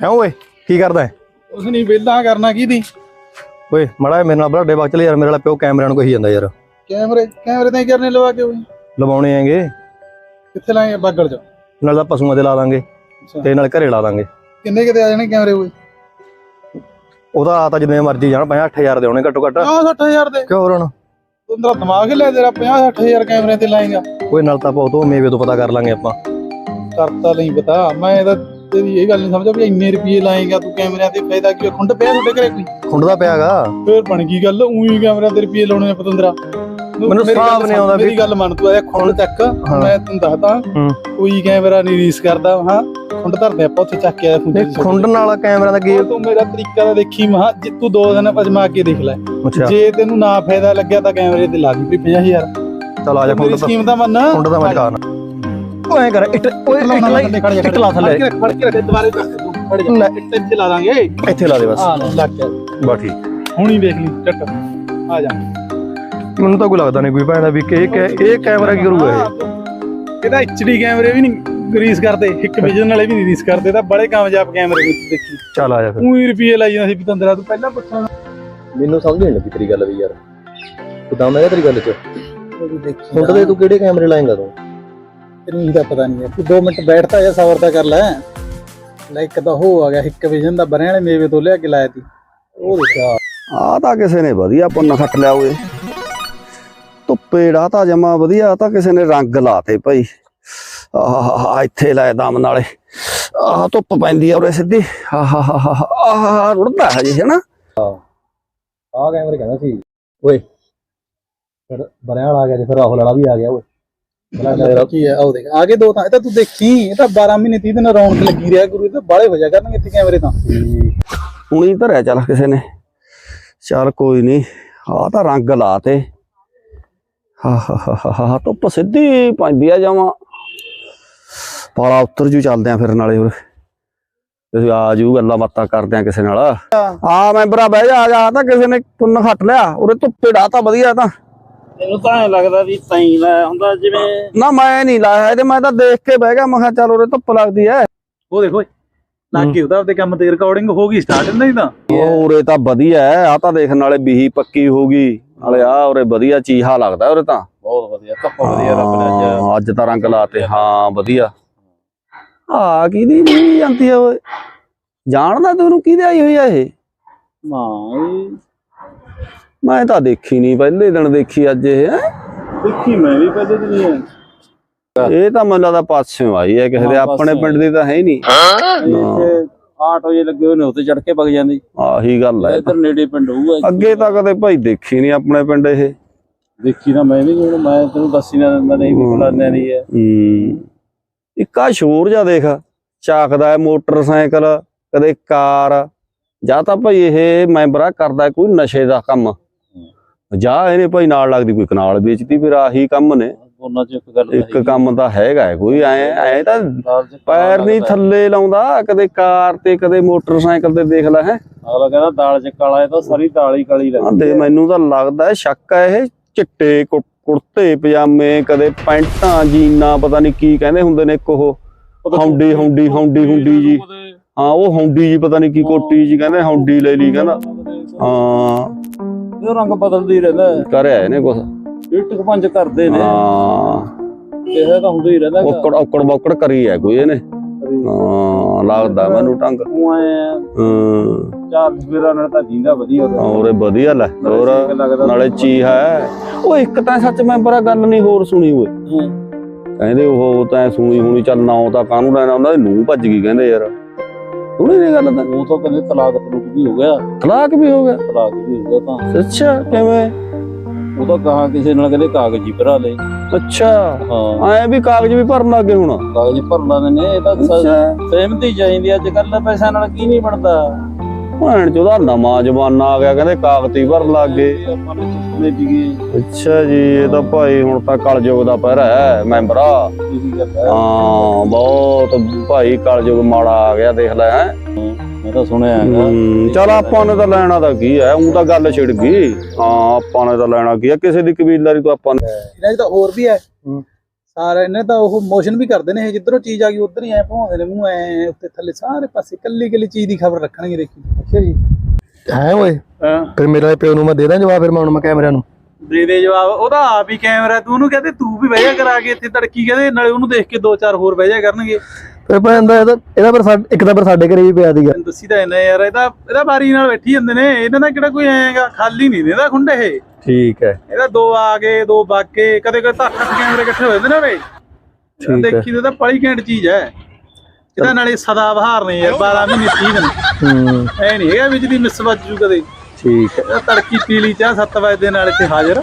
ਕਿਉਂ ਓਏ ਕੀ ਕਰਦਾ ਹੈ? ਉਸ ਨਹੀਂ ਵਿਹਲਾ ਕਰਨਾ ਕੀ ਦੀ ਓਏ ਮੜਾ ਮੇਰੇ ਨਾਲ ਬੜਾ ਬਾਗ ਚੱਲ ਯਾਰ ਮੇਰੇ ਨਾਲ ਪਿਓ ਕੈਮਰਿਆਂ ਨੂੰ ਕਹੀ ਜਾਂਦਾ ਯਾਰ। ਕੈਮਰੇ ਕੈਮਰੇ ਤਾਂ ਹੀ ਕਰਨੇ ਲਵਾ ਕੇ ਹੋਈ ਲਵਾਉਣੇ ਹੈਗੇ। ਕਿੱਥੇ ਲਾਏ ਬਾਗੜ ਚ? ਨਾਲ ਤਾਂ ਪਸ਼ੂਆਂ ਤੇ ਲਾ ਦਾਂਗੇ ਤੇ ਨਾਲ ਘਰੇ ਲਾ ਦਾਂਗੇ ਕਿੰਨੇ ਕਿਤੇ ਆ ਜਾਣੇ ਕੈਮਰੇ ਹੋਏ ਉਹਦਾ ਆ ਤਾਂ ਜਿੰਨੇ ਮਰਜ਼ੀ ਜਾਣ 50 8000 ਦੇ ਹੋਣੇ ਘੱਟੋ ਘੱਟ। 50 60000 ਦੇ? ਕਿਉਂ ਤੂੰ ਤੇਰਾ ਦਿਮਾਗ ਹੀ ਲੈ ਤੇਰਾ 50 60000 ਕੈਮਰੇ ਤੇ ਲਾਏਗਾ। ਓਏ ਨਾਲ ਤਾਂ ਆਪਾਂ ਉਹ ਤੋਂ ਮੇਵੇ ਤੋਂ ਪਤਾ ਕਰ ਲਾਂਗੇ ਆਪਾਂ। ਕਰਤਾ ਨਹੀਂ ਪਤਾ ਮੈਂ ਤਾਂ ਤੇਰੀ ਇਹ ਗੱਲ ਨਹੀਂ ਸਮਝਿਆ ਵੀ ਇੰਨੇ ਰੁਪਏ ਲਾਏਗਾ ਤੂੰ ਕੈਮਰਿਆਂ ਤੇ ਫਾਇਦਾ ਕੀ? ਖੁੰਡ ਪਿਆ ਤੁਹਾਡੇ ਘਰੇ ਕੋਈ? ਖੁੰਡਦਾ ਪਿਆਗਾ। ਫੇਰ ਬਣ ਗਈ ਗੱਲ ਉਹੀ ਕੈਮਰਿਆਂ ਤੇ ਰੁਪਏ ਲਾਉਣੇ ਆ ਪਤੰਦਰਾ। ਮੈਨੂੰ ਹਿਸਾਬ ਨੀ ਆਉਂਦਾ ਵੀ- ਮੇਰੀ ਗੱਲ ਮੰਨ ਤੂੰ ਇਹ ਖੁੰਡ ਚੱਕ। ਮੈਂ ਤੈਨੂੰ ਦੱਸਦਾ। ਕੋਈ ਕੈਮਰਾ ਨਹੀਂ ਰੀਸ ਕਰਦਾ ਹਾਂ ਖੁੰਡ ਧਰਦੇ ਆਪਾਂ ਉੱਥੇ ਚੱਕ ਕੇ ਆਇਆ ਖੁੰਡ ਨਹੀਂ ਖੁੰਡਣ ਵਾਲਾ ਕੈਮਰਾ ਦਾ ਕੀ ਤੂੰ ਮੇਰਾ ਤਰੀਕਾ ਤਾਂ ਦੇਖੀ ਮਹਾ ਜੇ ਤੂੰ ਦੋ ਦਿਨ ਅਜਮਾ ਕੇ ਦੇਖ ਲੈ। ਜੇ ਤੈਨੂੰ ਨਾ ਫਾਇਦਾ ਲੱਗਿਆ ਤਾਂ ਕੈਮਰੇ ਤੇ ਲਾ ਦੀ ਵੀ 50000 ਚਲ ਆ ਜਾ ਖੁੰਡ ਤਾਂ ਸਕੀਮ ਦਾ ਮੰਨ। ਖੁੰਡ ਦਾ ਮੈਂ ਚਕਾਣਾ ਓਏ ਐਂ ਕਰ ਇੱਟ ਓਏ ਇੱਟ ਲਾ ਇੱਟ ਲਾ ਥੱਲੇ। ਫੜ ਕੇ ਰੱਖ ਦੁਬਾਰੇ ਚੱਕ ਤੂੰ ਫੜ ਜਾ। ਲੈ। ਇੱਥੇ ਲਾ ਦਾਂਗੇ। ਇੱਥੇ ਲਾ ਦੇ ਬਸ। ਲੱਗ ਗਿਆ। ਠੀਕ। ਹੁਣੀ ਦੇਖ ਲਈ ਚੱਕ। ਆ ਜਾ। ਮੈਨੂੰ ਤਾਂ ਕੋਈ ਲੱਗਦਾ ਨਹੀਂ ਕੋਈ ਭੈਣ ਵੀ ਕਿ ਇਹ ਕੈ- ਇਹ ਕੈਮਰਾ ਕੀ ਕਰੂਗਾ ਇਹ? ਇਹਦਾ ਐਚਡੀ ਕੈਮਰੇ ਵੀ ਨਹੀਂ ਰੀਸ ਕਰਦੇ ਇੱਕ ਵਿਜ਼ਨ ਵਾਲੇ ਵੀ ਨਹੀਂ ਰੀਸ ਕਰਦੇ ਤਾਂ ਬੜੇ ਕਾਮਯਾਬ ਕੈਮਰੇ ਨੇ ਦੇਖੀ। ਚੱਲ ਆ ਜਾ ਫਿਰ। ਉਹੀ ਰੁਪਏ ਲਾਈ ਜਾਂਦਾ ਸੀ ਪਤੰਦਰਾ ਤੂੰ ਪਹਿਲਾਂ ਪੁੱਛਣਾ। ਮੈਨੂੰ ਸਮਝ ਨਹੀਂ ਲੱਗੀ ਤੇਰੀ ਗੱਲ ਵੀ ਯਾਰ। ਤੂੰ ਦਮ ਹੈਗਾ ਤੇਰੀ ਗੱਲ 'ਚ? ਤੂੰ ਦੇਖੀ ਖੁੰਡ ਦੇ ਤੂੰ ਕਿਹੜੇ ਕੈਮਰੇ ਲਾਏਂਗਾ ਤੂੰ? ਤੈਨੂੰ ਇਹਦਾ ਪਤਾ ਨਹੀਂ ਹੈ। ਤੂੰ 2 ਮਿੰਟ ਬੈਠਦਾ ਜਾਂ ਸਬਰ ਤਾਂ ਕਰ ਲੈ। ਲੈ ਇੱਕ ਤਾਂ ਹੋ ਆ ਗਿਆ ਇੱਕ ਵਿਜ਼ਨ ਦਾ ਬਰੇ ਵਾਲੇ ਮੇਵੇ ਤੋਂ ਲਿਆ ਕੇ ਲਾਇਆ ਤੀ। ਉਹ ਦੇਖਿਆ ਆ। ਤਾਂ ਕਿਸੇ ਨੇ ਵਧੀਆ ਪੁੰਨ ਖੱਟ ਲਿਆ ਓਏ ਧੁੱਪੇ ੜਾ ਤਾਂ ਜਮਾ ਵਧੀਆ ਤਾਂ ਕਿਸੇ ਨੇ ਰੰਗ ਲਾਤੇ ਭਾਈ। ਆਹ ਇੱਥੇ ਲਾਏ ਦਮ ਨਾਲੇ। ਆਹ ਧੁੱਪ ਪੈਂਦੀ ਆ ਉਰੇ ਸਿੱਧੀ। ਆਹ ਆਹ ਰੁੜਦਾ ਹੈ ਜੀ ਹਨਾ? ਆਹ ਕੈਮਰੇ ਕਹਿੰਦਾ ਸੀ। ਓਏ ਫਿਰ ਬਰਿਆਲ ਆ ਗਿਆ ਜੇ ਫਿਰ ਰਾਹੁਲ ਵਾਲਾ ਵੀ ਆ ਗਿਆ ਓਏ। ਕੀ ਹੈ। ਆਹ ਦੇਖ ਆ ਗਏ ਦੋ ਤਾਂ ਇਹ ਤਾਂ ਤੂੰ ਦੇਖੀ ਇਹ ਤਾਂ 12 ਮਹੀਨੇ 30 ਦਿਨ ਰੌਣਕ ਲੱਗੀ ਰਿਹਾ ਗੁਰੂ ਇਹ ਤਾਂ ਬਾਲੇ ਹੋ ਜਾ ਕਰਨਗੇ ਇੱਥੇ ਕੈਮਰੇ ਤਾਂ। ਹੁਣੀ ਧਰਿਆ ਚੱਲ ਕਿਸੇ ਨੇ। ਚੱਲ ਕੋਈ ਨਹੀਂ ਆ ਤਾਂ ਰੰਗ ਲਾਤੇ। ਹਾ ਹਾ ਹਾ ਹਾ ਧੁੱਪ ਸਿੱਧੀ ਪੈਂਦੀ ਆ ਜਾਵਾਂ। ਪਾਲਾ ਉੱਤਰ ਜੂ ਚੱਲਦੇ ਆ ਫਿਰ ਨਾਲੇ ਉਰੇ ਤੁਸੀਂ ਆ ਜੂ ਗੱਲਾਂ ਬਾਤਾਂ ਕਰਦੇ ਆ ਕਿਸੇ ਨਾਲ। ਆ ਮੈਂਬਰਾ ਬਹਿ ਜਾ ਆ ਜਾ ਤਾਂ ਕਿਸੇ ਨੇ ਪੁੰਨ ਖੱਟ ਲਿਆ। ਉਰੇ ਧੁੱਪੇ ਡਾ ਤਾਂ ਵਧੀਆ ਤਾਂ। ਮੈਨੂੰ ਤਾਂ ਐ ਲੱਗਦਾ ਵੀ ਤਈ ਦਾ ਹੁੰਦਾ ਜਿਵੇਂ ਨਾ ਮੈਂ ਨਹੀਂ ਲਾਇਆ ਇਹਦੇ ਮੈਂ ਤਾਂ ਦੇਖ ਕੇ ਬਹਿ ਗਿਆ ਮੈਂ ਕਿਹਾ ਚੱਲ ਉਰੇ ਧੁੱਪ ਲੱਗਦੀ ਐ। ਉਹ ਦੇਖੋ ਲੱਗ ਉਹਦਾ ਆਪਦੇ ਕੰਮ ਤੇ ਰਿਕਾਰਡਿੰਗ ਹੋ ਗਈ ਸਟਾਰਟ ਨਹੀਂ ਤਾਂ। ਉਹ ਉਰੇ ਤਾਂ ਵਧੀਆ ਐ ਆ ਤਾਂ ਦੇਖਣ ਨਾਲੇ ਬੀਹੀ ਪੱਕੀ ਹੋ ਗਈ ਨਾਲੇ ਆ ਉਰੇ ਵਧੀਆ ਚੀਹਾ ਲੱਗਦਾ ਉਰੇ ਤਾਂ। ਬਹੁਤ ਵਧੀਆ ਧੁੱਪ ਵਧੀਆ ਰੱਬ ਨੇ ਅੱਜ। ਹਾਂ, ਅੱਜ ਤਾਂ ਰੰਗ ਲਾਤੇ ਹਾਂ ਵਧੀਆ। ਆ ਕਿਹਦੀ ਨਹੀਂ ਜਾਂਦੀ ਓਏ? ਜਾਣਦਾ ਤੈਨੂੰ ਕਿਹਦੇ ਆਈ ਹੋਈ ਆ ਇਹ? ਇਹ ਮੈਂ ਤਾਂ ਦੇਖੀ ਨਹੀਂ ਪਹਿਲੇ ਦਿਨ ਦੇਖੀ ਅੱਜ ਇਹ ਹੈਂ। ਦੇਖੀ ਮੈਂ ਵੀ ਪਹਿਲੇ ਦਿਨ ਹੀ ਇਹ ਤਾਂ ਮੈਨੂੰ ਲੱਗਦਾ ਪਾਸਿਓਂ ਆਈ ਹੈ ਕਿਸੇ ਦੇ ਹਾਂ, ਆਪਣੇ ਪਾਸਿਓਂ ਪਿੰਡ ਦੀ ਤਾਂ ਹੈ ਹੀ ਨਹੀਂ। ਇੱਥੇ ਆਟੋ ਜੇ ਲੱਗੇ ਹੋਏ ਨੇ ਉੱਤੇ ਚੜ ਕੇ ਵਗ ਜਾਂਦੀ। ਆਹੀ ਗੱਲ ਹੈ। ਇੱਧਰ ਨੇੜੇ ਪਿੰਡ ਹੋਊਗਾ ਅੱਗੇ ਤਾਂ ਕਦੇ ਭਾਈ ਦੇਖੀ ਨਹੀਂ ਆਪਣੇ ਪਿੰਡ ਇਹ। ਦੇਖੀ ਨਾ ਮੈਂ ਵੀ ਹੁਣ ਮੈਂ ਤੈਨੂੰ ਦੱਸੀ ਨਾ ਦਿੰਦਾ ਨਹੀਂ ਵੀ ਫਲਾਨਿਆਂ ਦੀ ਹੈ। ਹੂੰ। ਇੱਕ ਆ ਸ਼ੋਰ ਜਾ ਦੇਖ ਚਾਕਦਾ ਹੈ ਮੋਟਰਸਾਈਕਲ ਕਦੇ ਕਾਰ। ਜਾਂ ਤਾਂ ਭਾਈ ਇਹ ਮੈਂਬਰਾ ਕਰਦਾ ਕੋਈ ਨਸ਼ੇ ਦਾ ਕੰਮ। ਜਾਂ ਇਹਨੇ ਭਾਈ ਨਾਲ ਲੱਗਦੀ ਕੋਈ ਕਨਾਲ ਵੇਚਦੀ ਫਿਰ ਆਹੀ ਕੰਮ ਨੇ। ਦੋਨਾਂ ਚ ਇੱਕ ਗੱਲ ਇੱਕ ਕੰਮ ਤਾਂ ਹੈਗਾ ਕੋਈ ਐ ਐ ਤਾਂ ਪੈਰ ਨਹੀਂ ਥੱਲੇ ਲਾਉਂਦਾ ਕਦੇ ਕਾਰ ਤੇ ਕਦੇ ਮੋਟਰਸਾਈਕਲ ਤੇ ਦੇਖ ਲੈ ਹੈ। ਅਗਲਾ ਕਹਿੰਦਾ ਦਾਲ ਚ ਕਾਲਾ ਇਹ ਤਾਂ ਸਾਰੀ ਦਾਲ ਹੀ ਕਾਲੀ ਲੱਗਦੀ ਦੇ ਮੈਨੂੰ ਤਾਂ ਲੱਗਦਾ ਸ਼ੱਕ ਹੈ ਇਹ ਚਿੱਟੇ ਕੁੜਤੇ ਪਜਾਮੇ ਕਦੇ ਪੈਂਟਾਂ ਜੀਨਾਂ ਪਤਾ ਨਹੀਂ ਕੀ ਕਹਿੰਦੇ ਹੁੰਦੇ ਨੇ ਇੱਕ ਉਹ। ਹੌਂਡੀ ਹੌਂਡੀ ਹੌਂਡੀ ਹੁੰਡੀ ਜੀ। ਹਾਂ ਉਹ ਹੌਂਡੀ ਜੀ ਪਤਾ ਨਹੀਂ ਕੀ ਕੋਟੀ ਜੀ ਕਹਿੰਦੇ ਹੌਂਡੀ ਲੈ ਲਈ ਕਹਿੰਦਾ। ਹਾਂ। ਇਹ ਰੰਗ ਬਦਲਦੀ ਰਹਿੰਦਾ ਹੈ। ਕਰਿਆ ਇਹਨੇ ਕੁਛ। ਇੱਟ ਕੁ ਪੰਜ ਕਰਦੇ ਨੇ। ਹਾਂ। ਇਹ ਤਾਂ ਹੁੰਦਾ ਹੀ ਰਹਿੰਦਾ। ਔਕੜ ਔਕੜ ਬੌਕੜ ਕਰੀ ਹੈ ਕੋਈ ਇਹਨੇ। ਹਾਂ ਲੱਗਦਾ ਮੈਨੂੰ ਟੰਗ ਆਏ ਆ, ਹਾਂ। ਚਾਰ ਸਵੇਰਾ ਨਾਲ ਤਾਂ ਜੀਂਦਾ ਵਧੀਆ ਹੋ ਔਰੇ ਵਧੀਆ ਲੈ ਹੋਰ ਲੱਗਦਾ ਨਾਲੇ ਚੀ ਹੈ। ਉਹ ਇੱਕ ਤਾਂ ਸੱਚ ਮੈਂ ਬੜਾ ਗੱਲ ਨਹੀਂ ਹੋਰ ਸੁਣੀ ਓਏ ਕਹਿੰਦੇ ਉਹ ਤਾਂ ਸੁਣੀ ਹੁਣੀ ਚੱਲ ਨਾ ਉਹ ਤਾਂ ਕਾਹਨੂੰ ਲੈਣਾ ਉਹਨਾਂ ਦੀ ਨੂੰਹ ਭੱਜ ਗਈ ਕਹਿੰਦੇ ਯਾਰ। ਸੁਣੀ ਨਹੀਂ ਗੱਲ ਤਾਂ। ਉਹ ਤਾਂ ਕਹਿੰਦੇ ਤਲਾਕ ਤਲੂਕ ਵੀ ਹੋ ਗਿਆ। ਤਲਾਕ ਵੀ ਹੋ ਗਿਆ। ਤਲਾਕ ਵੀ ਹੋ ਗਿਆ ਤਾਂ। ਅੱਛਾ ਕਿਵੇਂ? ਉਹ ਤਾਂ ਕਹਾ ਕਿਸੇ ਨਾਲ ਕਹਿੰਦੇ ਕਾਗਜ਼ੀ ਭਰਾ ਲੈ। ਅੱਛਾ। ਹਾਂ। ਐ ਵੀ ਕਾਗਜ਼ ਵੀ ਭਰਨ ਲੱਗੇ ਹੁਣ। ਕਾਗਜ਼ ਭਰ ਲਾਦੇ ਨੇ ਇਹ ਤਾਂ ਸਹਿਮਤੀ ਚਾਹੀਦੀ ਅੱਜ ਕੱਲ ਪੈਸਿਆਂ ਨਾਲ ਕੀ ਨਹੀਂ ਬਣਦਾ। ਭੈਣ ਚੋਦਾ ਨਵਾਂ ਜ਼ਮਾਨਾ ਆ ਗਿਆ ਕਹਿੰਦੇ ਕਾਗਜ਼ੀ ਭਰਨ ਲੱਗ ਗਏ। ਆਪਾਂ ਨੇ ਸੁਪਨੇ ਦੀਏ ਅੱਛਾ ਜੀ ਇਹ ਤਾਂ ਭਾਈ ਹੁਣ ਤਾਂ ਕਲਯੁਗ ਦਾ ਪਹਿਰਾ ਹੈ ਮੈਂਬਰਾ। ਹੈ ਬਹੁਤ ਭਾਈ ਕਲਯੁਗ ਮਾੜਾ ਆ ਗਿਆ ਦੇਖ ਲੈ ਹੈਂ। ਮੈਂ ਤਾਂ ਸੁਣਿਆ ਹੈਗਾ। ਚੱਲ ਆਪਾਂ ਨੇ ਤਾਂ ਲੈਣਾ ਤਾਂ ਕੀ ਹੈ ਉਹ ਤਾਂ ਗੱਲ ਛਿੜ ਗਈ। ਹਾਂ ਆਪਾਂ ਨੇ ਤਾਂ ਲੈਣਾ ਕੀ ਹੈ ਕਿਸੇ ਦੀ ਕਬੀਲਦਾਰੀ ਤੋਂ ਆਪਾਂ ਨੇ ਇਹਨਾਂ ਤਾਂ ਹੋਰ ਵੀ ਹੈ। ਸਾਰੇ ਇਹਨੇ ਤਾਂ ਉਹ ਮੋਸ਼ਨ ਵੀ ਕਰਦੇ ਨੇ ਇਹ ਜਿੱਧਰੋਂ ਚੀਜ਼ ਆ ਗਈ ਉਧਰ ਹੀ ਐ ਭਵਾਉਂਦੇ ਨੇ ਮੂੰਹ ਐ ਉੱਤੇ ਥੱਲੇ ਸਾਰੇ ਪਾਸੇ ਕੱਲੀ ਕੱਲੀ ਚੀਜ਼ ਦੀ ਖਬਰ ਰੱਖਣਗੇ ਦੇਖੀ। ਅੱਛਾ ਜੀ। ਹੈ ਓਏ? ਫਿਰ ਮੇਰੇ ਪਿਓ ਨੂੰ ਮੈਂ ਦੇ ਦਾਂ ਜਵਾਬ ਫਿਰ ਮੈਂ ਹੁਣ ਮੈਂ ਕੈਮਰਿਆਂ ਨੂੰ? ਦੇ ਦੇ ਜਵਾਬ ਉਹਦਾ ਆਪ ਹੀ ਕੈਮਰਾ ਤੂੰ ਉਹਨੂੰ ਕਹਿੰਦੇ ਤੂੰ ਵੀ ਬਹਿ ਜਾ ਕਰਾ ਕੇ ਇੱਥੇ ਤੜਕੀ ਕਹਿੰਦੇ ਨਾਲੇ ਉਹਨੂੰ ਦੇਖ ਕੇ ਦੋ ਚਾਰ ਹੋਰ ਬਹਿ ਜਾ ਕਰਨਗੇ। ਫਿਰ ਭੈਣ ਦਾ ਇਹਦਾ ਇਹਦਾ ਪਰ ਸਾ- ਇੱਕ ਤਾਂ ਪਰ ਸਾਡੇ ਘਰੇ ਵੀ ਪਿਆ ਸੀਗਾ। ਤੈਨੂੰ ਦੱਸੀ ਤਾਂ ਇਹਨੇ ਯਾਰ ਇਹਦਾ ਇਹਦਾ ਬਾਰੀ ਨਾਲ ਬੈਠੀ ਜਾਂਦੇ ਨੇ। ਇਹਨਾਂ ਦਾ ਕਿਹੜਾ ਕੋਈ ਆਏਗਾ ਖਾਲੀ ਨਹੀਂ ਦਿੰਦਾ ਖੁੰਡੇ ਇਹ। ਠੀਕ ਹੈ। ਇਹਦਾ ਦੋ ਆ ਗਏ ਦੋ ਬਾਕੇ ਕਦੇ ਕਦੇ ਤਾਂ ਅੱਠ ਕੈਮਰੇ ਇਕੱਠੇ ਹੋ ਜਾਂਦੇ ਨੇ ਵੇ। ਠੀਕ ਹੈ। ਦੇਖੀ ਤੇ ਬੜੀ ਘੈਂਟ ਚੀਜ਼ ਹੈ। ਇਹਦਾ ਨਾਲੇ ਸਦਾ ਬਹਾਰ ਨੇ ਯਾਰ 12 ਮਹੀਨੇ 30 ਦਿਨ। ਹੂੰ। ਐ ਨਹੀਂ ਹੈਗਾ ਵਿੱਚ ਦੀ ਮਿਸ ਵੱਜ ਜੂ ਕਦੇ। ਠੀਕ ਹੈ। ਇਹਦਾ ਤੜਕੀ ਪੀਲੀ ਚਾਹ 7 ਵਜੇ ਦੇ ਨਾਲ ਇੱਥੇ ਹਾਜ਼ਰ।